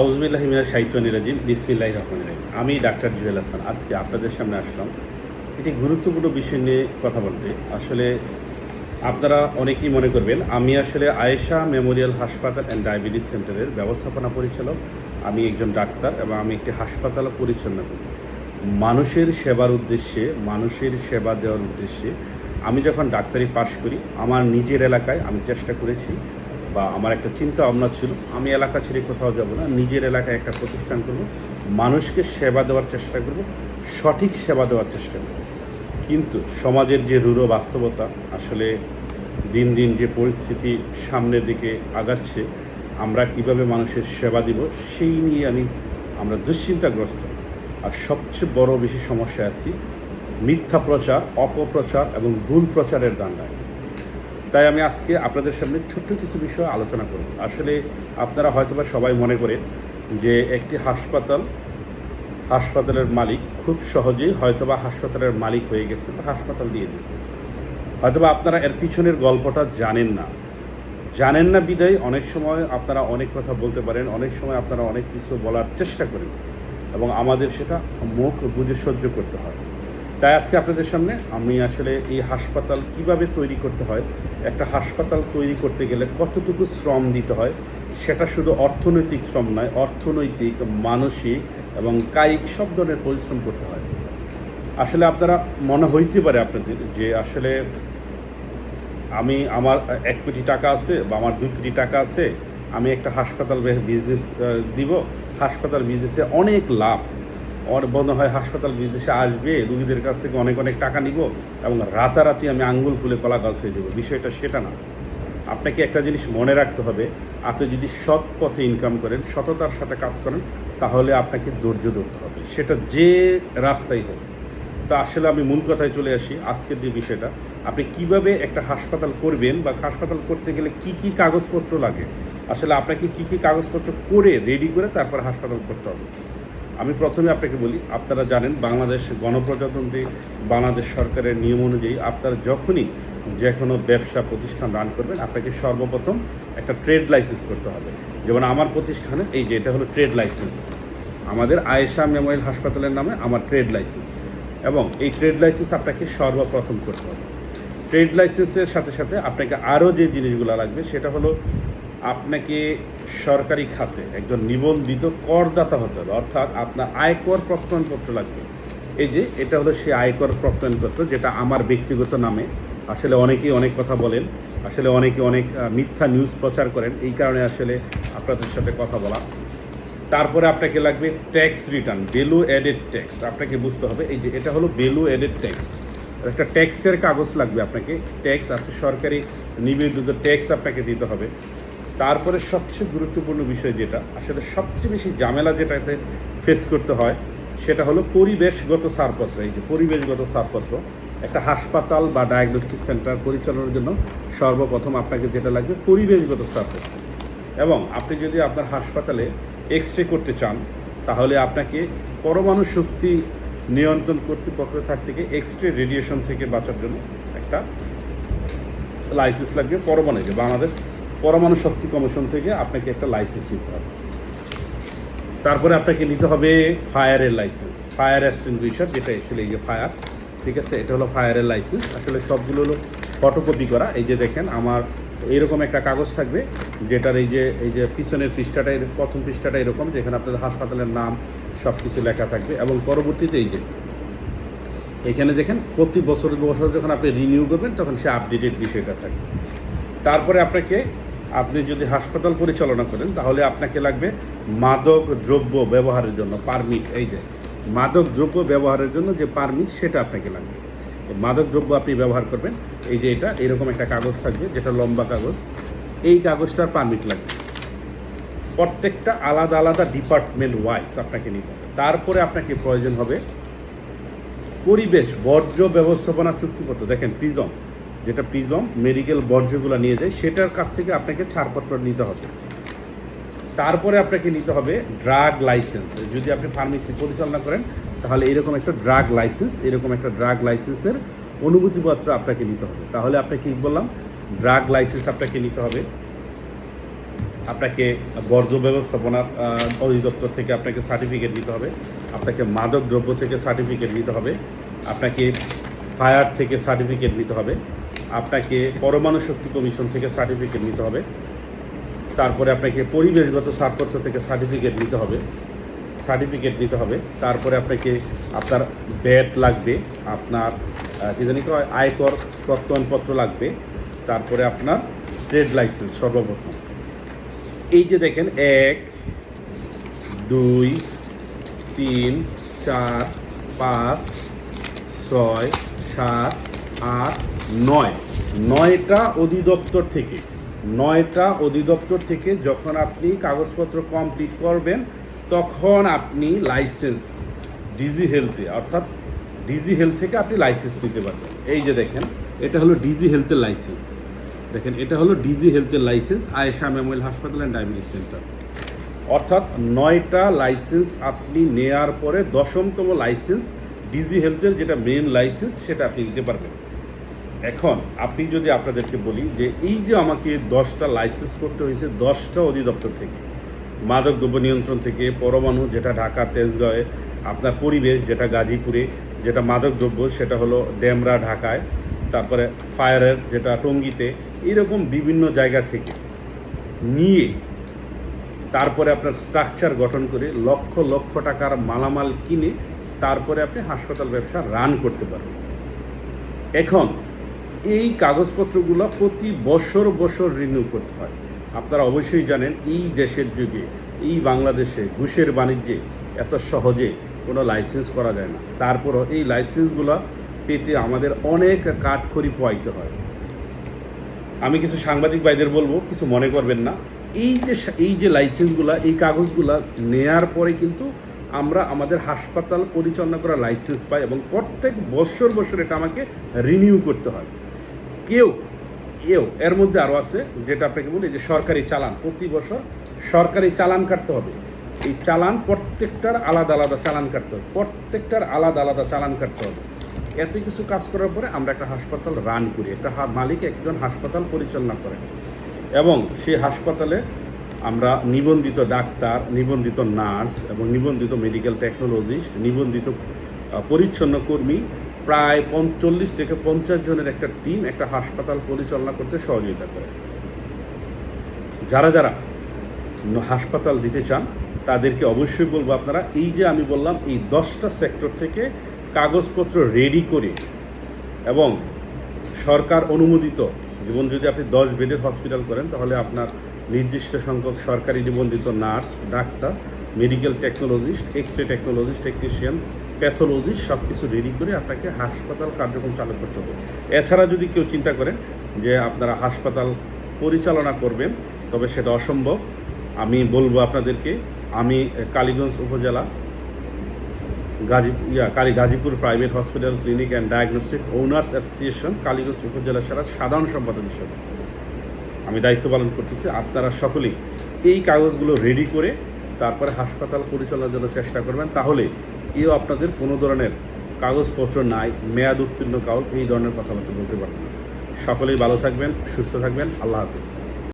আউজবিল্লাহ মিনা সাহিত্যানি রাজিম বিসমিল্লাহ রহমান রাহিম। আমি ডাক্তার জুয়েল হাসান, আজকে আপনাদের সামনে আসলাম। একটি গুরুত্বপূর্ণ বিষয় নিয়ে কথা বলতে। আসলে আপনারা অনেকেই মনে করবেন, আমি আসলে আয়েশা মেমোরিয়াল হাসপাতাল অ্যান্ড ডায়াবেটিস সেন্টারের ব্যবস্থাপনা পরিচালক। আমি একজন ডাক্তার এবং আমি একটি হাসপাতাল পরিচালনা করি। মানুষের সেবার উদ্দেশ্যে, মানুষের সেবা দেওয়ার উদ্দেশ্যে আমি যখন ডাক্তারি পাশ করি, আমার নিজের এলাকায় আমি চেষ্টা করেছি বা আমার একটা চিন্তা ভাবনা ছিল, আমি এলাকা ছেড়ে কোথাও যাব না, নিজের এলাকায় একটা প্রতিষ্ঠান করব, মানুষকে সেবা দেওয়ার চেষ্টা করব, সঠিক সেবা দেওয়ার চেষ্টা করব। কিন্তু সমাজের যে রূঢ় বাস্তবতা, আসলে দিন দিন যে পরিস্থিতি সামনের দিকে আগাচ্ছে, আমরা কীভাবে মানুষের সেবা দিব, সেই নিয়ে আমি, আমরা দুশ্চিন্তাগ্রস্ত। আর সবচেয়ে বড় বেশি সমস্যা আছি, মিথ্যা প্রচার, অপপ্রচার এবং ভুল প্রচারের দান্ডায় তাই আমি আজকে আপনাদের সামনে ছোট্ট কিছু বিষয় আলোচনা করব। আসলে আপনারা হয়তোবা সবাই মনে করেন যে একটি হাসপাতাল, হাসপাতালের মালিক খুব সহজেই হয়তোবা হাসপাতালের মালিক হয়ে গেছে বা হাসপাতাল দিয়ে দিচ্ছে হয়তোবা আপনারা এর পিছনের গল্পটা জানেন না। জানেন না বিদায়, অনেক সময় আপনারা অনেক কথা বলতে পারেন, অনেক সময় আপনারা অনেক কিছু বলার চেষ্টা করেন এবং আমাদের সেটা মুখ বুঝে সহ্য করতে হয়। তাই আজকে আপনাদের সামনে আমি আসলে এই হাসপাতাল কীভাবে তৈরি করতে হয়, একটা হাসপাতাল তৈরি করতে গেলে কতটুকু শ্রম দিতে হয়, সেটা শুধু অর্থনৈতিক শ্রম নয়, অর্থনৈতিক, মানসিক এবং কায়িক সব ধরনের পরিশ্রম করতে হয়। আসলে আপনারা, মনে হইতে পারে আপনাদের যে আসলে আমি আমার এক কোটি টাকা আছে বা আমার দুই কোটি টাকা আছে, আমি একটা হাসপাতাল বিজনেস দিব, হাসপাতাল বিজনেসে অনেক লাভ আমার মনে হয়, হাসপাতাল বিদেশে আসবে, রুগীদের কাছ থেকে অনেক অনেক টাকা নিব এবং রাতারাতি আমি আঙ্গুল ফুলে কলা গাছ হয়ে দেবো বিষয়টা সেটা না। আপনাকে একটা জিনিস মনে রাখতে হবে, আপনি যদি সৎ পথে ইনকাম করেন, সততার সাথে কাজ করেন, তাহলে আপনাকে ধৈর্য ধরতে হবে। সেটা যে রাস্তাই হোক। তা আসলে আমি মূল কথায় চলে আসি, আজকের যে বিষয়টা। আপনি কীভাবে একটা হাসপাতাল করবেন বা হাসপাতাল করতে গেলে কি কি কাগজপত্র লাগে? আসলে আপনাকে কি কি কাগজপত্র করে রেডি করে তারপর হাসপাতাল করতে হবে। আমি প্রথমে আপনাকে বলি, আপনারা জানেন বাংলাদেশ গণপ্রজাতন্ত্রী, বাংলাদেশ সরকারের নিয়ম অনুযায়ী আপনারা যখনই যে কোনো ব্যবসা প্রতিষ্ঠান রান করবেন, আপনাকে সর্বপ্রথম একটা ট্রেড লাইসেন্স করতে হবে। যেমন আমার প্রতিষ্ঠানে, এই যে এটা হলো ট্রেড লাইসেন্স আমাদের আয়েশা মেমোরিয়াল হাসপাতালের নামে আমার ট্রেড লাইসেন্স এবং এই ট্রেড লাইসেন্স আপনাকে সর্বপ্রথম করতে হবে। ট্রেড লাইসেন্সের সাথে সাথে আপনাকে আরও যে জিনিসগুলো লাগবে, সেটা হলো আপনাকে সরকারি খাতে একজন নিবন্ধিত করদাতা হতে হবে। অর্থাৎ আপনার আয়কর প্রত্যয়নপত্র লাগবে। এই যে, এটা হলো সেই আয়কর প্রত্যয়নপত্র যেটা আমার ব্যক্তিগত নামে। আসলে অনেকেই অনেক কথা বলেন, আসলে অনেকে অনেক মিথ্যা নিউজ প্রচার করেন। এই কারণে আসলে আপনাদের সাথে কথা বলা। তারপরে আপনাকে লাগবে tax return value added tax আপনাকে বুঝতে হবে, এই যে, এটা হলো বেলু অ্যাডেড ট্যাক্স একটা ট্যাক্সের কাগজ লাগবে আপনাকে। ট্যাক্স আপনি সরকারি নিবেদিত ট্যাক্স আপনাকে দিতে হবে। তারপরে সবচেয়ে গুরুত্বপূর্ণ বিষয় যেটা, আসলে সবচেয়ে বেশি ঝামেলা যেটাতে ফেস করতে হয়, সেটা হলো পরিবেশগত ছাড়পত্র। এই যে পরিবেশগত ছাড়পত্র, একটা হাসপাতাল বা ডায়াগনস্টিক সেন্টার পরিচালনার জন্য সর্বপ্রথম আপনাকে যেটা লাগবে পরিবেশগত ছাড়পত্র। এবং আপনি যদি আপনার হাসপাতালে এক্স রে করতে চান, তাহলে আপনাকে পরমাণু শক্তি নিয়ন্ত্রণ কর্তৃপক্ষের থাক থেকে এক্স রে রেডিয়েশন থেকে বাঁচার জন্য একটা লাইসেন্স লাগবে পরমাণু যে বাংলাদেশ পরমাণু শক্তি কমিশন থেকে আপনাকে একটা লাইসেন্স নিতে হবে। তারপরে আপনাকে নিতে হবে ফায়ারের লাইসেন্স ফায়ার এক্সটিংগুইশার যেটা আসলে এই যে ফায়ার ঠিক আছে? এটা হলো ফায়ারের লাইসেন্স আসলে সবগুলো হলো ফটোকপি করা। এই যে দেখেন, আমার এইরকম একটা কাগজ থাকবে, যেটার এই যে এই যে পিছনের পৃষ্ঠাটা প্রথম পৃষ্ঠাটা এরকম, যেখানে আপনাদের হাসপাতালের নাম সব কিছু লেখা থাকবে। এবং পরবর্তীতে এই যে, এখানে দেখেন, প্রতি বছর বছর যখন আপনি রিনিউ করবেন, তখন সে আপডেটেড বিষয়টা থাকবে। তারপরে আপনাকে আপনি যদি হাসপাতাল পরিচালনা করেন, তাহলে আপনাকে লাগবে মাদক দ্রব্য ব্যবহারের জন্য পারমিট এই যে। মাদক দ্রব্য ব্যবহারের জন্য যে পারমিট সেটা আপনাকে লাগবে। মাদক দ্রব্য আপনি ব্যবহার করবেন, এই যে এটা, এরকম একটা কাগজ থাকবে, যেটা লম্বা কাগজ। এই কাগজটার পারমিট লাগবে। প্রত্যেকটা আলাদা আলাদা ডিপার্টমেন্ট ওয়াইজ আপনাকে নিতে হবে। তারপরে আপনাকে প্রয়োজন হবে পরিবেশ, বর্জ্য ব্যবস্থাপনা চুক্তিপত্র। দেখেন প্রিজম যেটা প্রিজম, মেডিকেল বর্জ্যগুলো নিয়ে যায়, সেটার কাছ থেকে আপনাকে ছাড়পত্র নিতে হবে। তারপরে আপনাকে নিতে হবে ড্রাগ লাইসেন্স। যদি আপনি ফার্মেসি পরিচালনা করেন, তাহলে এরকম একটা ড্রাগ লাইসেন্স, এরকম একটা ড্রাগ লাইসেন্সের অনুমতিপত্র আপনাকে নিতে হবে। তাহলে আপনাকে কি বললাম? ড্রাগ লাইসেন্স আপনাকে নিতে হবে। আপনাকে বর্জ্য ব্যবস্থাপনার অধিদপ্তর থেকে আপনাকে সার্টিফিকেট নিতে হবে। আপনাকে মাদক দ্রব্য থেকে সার্টিফিকেট নিতে হবে। আপনাকে ফায়ার থেকে সার্টিফিকেট নিতে হবে। আপনাকে পরমাণু শক্তি কমিশন থেকে সার্টিফিকেট নিতে হবে। তারপরে আপনাকে পরিবেশগত ছাড়পত্র থেকে সার্টিফিকেট নিতে হবে। সার্টিফিকেট নিতে হবে। তারপরে আপনাকে আপনার ব্যাট লাগবে, আপনার কি জানি কয়, আয়কর প্রত্যয়নপত্র লাগবে, তারপরে আপনার ট্রেড লাইসেন্স সর্বপ্রথম। এই যে দেখেন, এক, দুই, তিন, চার, পাঁচ, ছয়, সাত আট নয়। নয়টা অধিদপ্তর থেকে। নয়টা অধিদপ্তর থেকে যখন আপনি কাগজপত্র কমপ্লিট করবেন, তখন আপনি লাইসেন্স ডিজি হেলথে অর্থাৎ ডিজি হেলথ থেকে আপনি লাইসেন্স নিতে পারবেন। এই যে দেখেন, এটা হলো ডিজি হেলথের লাইসেন্স দেখেন, এটা হলো ডিজি হেলথের লাইসেন্স আয়েশা মেমোরিয়াল হাসপাতাল অ্যান্ড ডায়াবেটিস সেন্টার অর্থাৎ নয়টা লাইসেন্স আপনি নেয়ার পরে দশমতম লাইসেন্স ডিজি হেলথের যেটা মেন লাইসেন্স সেটা আপনি নিতে পারবেন। এখন আপনি যদি আপনাদেরকে বলি যে এই যে আমাকে দশটা লাইসেন্স করতে হয়েছে, দশটা অধিদপ্তর থেকে, মাদক দ্রব্য নিয়ন্ত্রণ থেকে, পরমাণু যেটা ঢাকা তেজগাঁয়ে আপনার পরিবেশ যেটা গাজীপুরে, যেটা মাদক দ্রব্য, সেটা হলো ডেমরা ঢাকায়, তারপরে ফায়ারের যেটা টঙ্গিতে এরকম বিভিন্ন জায়গা থেকে নিয়ে তারপরে আপনার স্ট্রাকচার গঠন করে লক্ষ লক্ষ টাকার মালামাল কিনে তারপরে আপনি হাসপাতাল ব্যবসা রান করতে পারবেন। এখন, এই কাগজপত্রগুলো প্রতি বছর বছর রিনিউ করতে হয়। আপনারা অবশ্যই জানেন, এই দেশের যুগে, এই বাংলাদেশে ঘুষের বাণিজ্যে এত সহজে কোনো লাইসেন্স করা যায় না। তারপরও এই লাইসেন্সগুলো পেতে আমাদের অনেক কাঠখড়ি পোয়াইতে হয়। আমি কিছু সাংবাদিক ভাইদের বলব, কিছু মনে করবেন না। এই যে এই যে লাইসেন্সগুলা এই কাগজগুলা নেয়ার পরে কিন্তু আমরা আমাদের হাসপাতাল পরিচালনা করা লাইসেন্স পাই এবং প্রত্যেক বছর বছর এটা আমাকে রিনিউ করতে হয়। কেউ এও এর মধ্যে আরও আছে, যেটা আপনাকে বলি যে সরকারি চালান, প্রতি বছর সরকারি চালান কাটতে হবে। এই চালান প্রত্যেকটার আলাদা আলাদা চালান কাটতে হবে, প্রত্যেকটার আলাদা আলাদা চালান কাটতে হবে। এত কিছু কাজ করার পরে আমরা একটা হাসপাতাল রান করি। একটা মালিক একজন হাসপাতাল পরিচালনা করেন এবং সেই হাসপাতালে আমরা নিবন্ধিত ডাক্তার, নিবন্ধিত নার্স এবং নিবন্ধিত মেডিকেল টেকনোলজিস্ট নিবন্ধিত পরিচ্ছন্ন কর্মী প্রায় পঞ্চল্লিশ থেকে পঞ্চাশ জনের একটা টিম একটা হাসপাতাল পরিচালনা করতে সহযোগিতা করে। যারা যারা হাসপাতাল দিতে চান, তাদেরকে অবশ্যই বলব আপনারা, এই যে আমি বললাম, এই দশটা সেক্টর থেকে কাগজপত্র রেডি করে এবং সরকার অনুমোদিত, যেমন যদি আপনি দশ বেডের হসপিটাল করেন, তাহলে আপনার নির্দিষ্ট সংখ্যক সরকারি নিবন্ধিত nurse, doctor medical technologist X ray technologist technician pathologist সব কিছু রেডি করে আপনাকে হাসপাতাল কার্যক্রম চালু করতে হবে। এছাড়া যদি কেউ চিন্তা করেন যে আপনারা হাসপাতাল পরিচালনা করবেন, তবে সেটা অসম্ভব। আমি বলব আপনাদেরকে, আমি Kaliganj upazila, Gazi Kali, Gazipur private hospital clinic and diagnostic owners association Kaliganj upazila সেরার সাধারণ সম্পাদক হিসেবে। আমি দায়িত্ব পালন করতেছি, আপনারা সকলেই এই কাগজগুলো রেডি করে তারপরে হাসপাতাল পরিচালনার জন্য চেষ্টা করবেন। তাহলে কেউ আপনাদের কোনো ধরনের কাগজপত্র নাই, মেয়াদ উত্তীর্ণ কাগজ, এই ধরনের কথাবার্তা বলতে পারবেন সকলেই ভালো থাকবেন, সুস্থ থাকবেন, আল্লাহ হাফিজ।